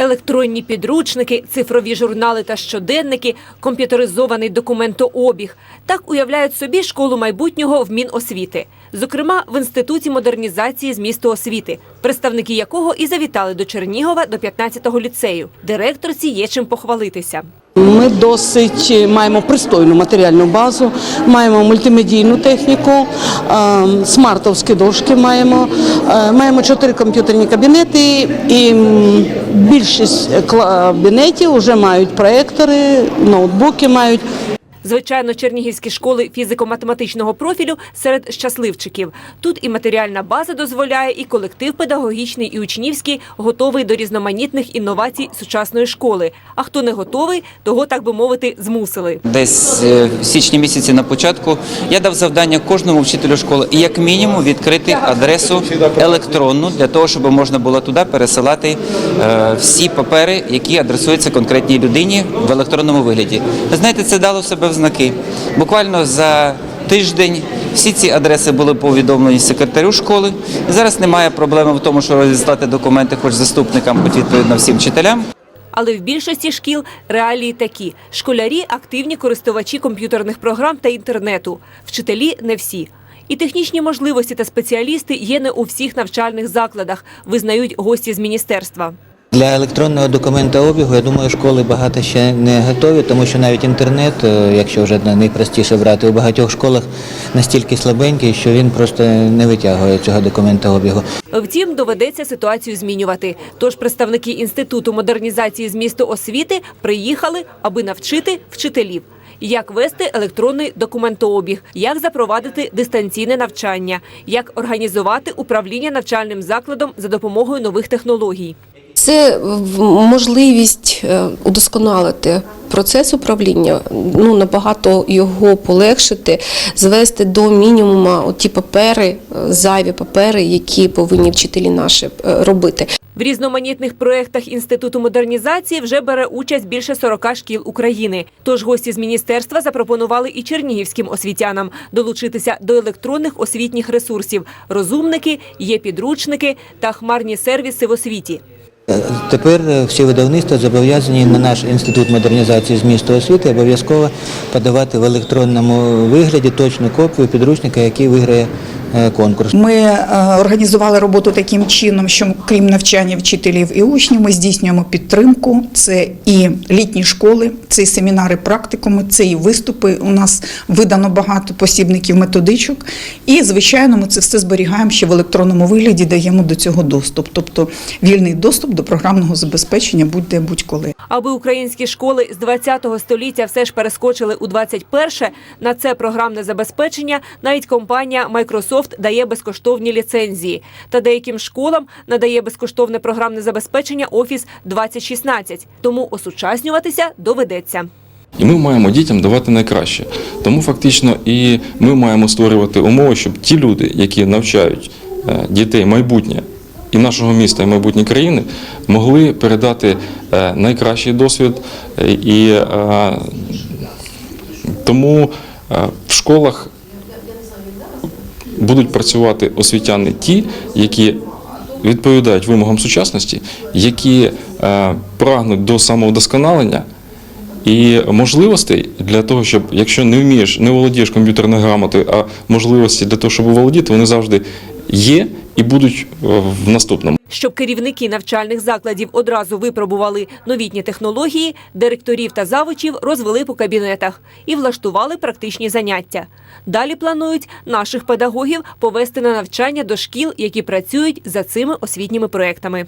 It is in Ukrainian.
Електронні підручники, цифрові журнали та щоденники, комп'ютеризований документообіг. Так уявляють собі школу майбутнього в Міносвіти. Зокрема, в Інституті модернізації з міста освіти, представники якого і завітали до Чернігова до 15-го ліцею. Директорці є чим похвалитися. Ми досить маємо пристойну матеріальну базу, маємо мультимедійну техніку, е, смартовські дошки маємо, е, маємо чотири комп'ютерні кабінети і більшість кабінетів вже мають проектори, ноутбуки мають. Звичайно, чернігівські школи фізико-математичного профілю серед щасливчиків. Тут і матеріальна база дозволяє, і колектив педагогічний і учнівський готовий до різноманітних інновацій сучасної школи. А хто не готовий, того так би мовити змусили. Десь е, в січні місяці на початку я дав завдання кожному вчителю школи як мінімум відкрити адресу електронну для того, щоб можна було туди пересилати е, всі папери, які адресуються конкретній людині в електронному вигляді. Ви знаєте, це дало себе в знаки. Буквально за тиждень всі ці адреси були повідомлені секретарю школи. Зараз немає проблеми в тому, що розіслати документи хоч заступникам, хоч відповідно всім вчителям. Але в більшості шкіл реалії такі: школярі активні користувачі комп'ютерних програм та інтернету, вчителі не всі. І технічні можливості та спеціалісти є не у всіх навчальних закладах, визнають гості з міністерства. Для електронного документообігу, я думаю, школи багато ще не готові, тому що навіть інтернет, е, якщо вже найпростіше брати, у багатьох школах настільки слабенький, що він просто не витягує цього документообігу. Втім, доведеться ситуацію змінювати. Тож представники інституту модернізації змісту освіти приїхали, аби навчити вчителів. Як вести електронний документообіг, як запровадити дистанційне навчання, як організувати управління навчальним закладом за допомогою нових технологій. Це можливість е, удосконалити процес управління, ну набагато його полегшити, звести до мінімуму ті папери, е, зайві папери, які повинні вчителі наші е, робити. В різноманітних проєктах Інституту модернізації вже бере участь більше 40 шкіл України. Тож гості з міністерства запропонували і чернігівським освітянам долучитися до електронних освітніх ресурсів. Розумники, є підручники та хмарні сервіси в освіті. Тепер е, всі видавництва зобов'язані на наш інститут модернізації з міста освіти обов'язково подавати в електронному вигляді точну копію підручника, який виграє конкурс. Ми е, організували роботу таким чином, що крім навчання вчителів і учнів, ми здійснюємо підтримку. Це і літні школи, це і семінари, практикуми, це і виступи. У нас видано багато посібників методичок. І, звичайно, ми це все зберігаємо ще в електронному вигляді, даємо до цього доступ, тобто вільний доступ до програмного забезпечення будь-де будь-коли. Аби українські школи з 20-го століття все ж перескочили у 21-ше, на це програмне забезпечення навіть компанія Microsoft дає безкоштовні ліцензії. Та деяким школам надає безкоштовне програмне забезпечення Office 2016. Тому осучаснюватися доведеться. І ми маємо дітям давати найкраще. Тому фактично і ми маємо створювати умови, щоб ті люди, які навчають е, дітей майбутнє і нашого міста, і майбутнє країни, могли передати е, найкращий досвід. Е, І тому в школах будуть працювати освітяни ті, які відповідають вимогам сучасності, які е, прагнуть до самовдосконалення і можливостей для того, щоб якщо не вмієш, не володієш комп'ютерною грамотою, а можливості для того, щоб володіти, вони завжди є і будуть е, в наступному. Щоб керівники навчальних закладів одразу випробували новітні технології, директорів та завучів розвели по кабінетах і влаштували практичні заняття. Далі планують наших педагогів повести на навчання до шкіл, які працюють за цими освітніми проектами.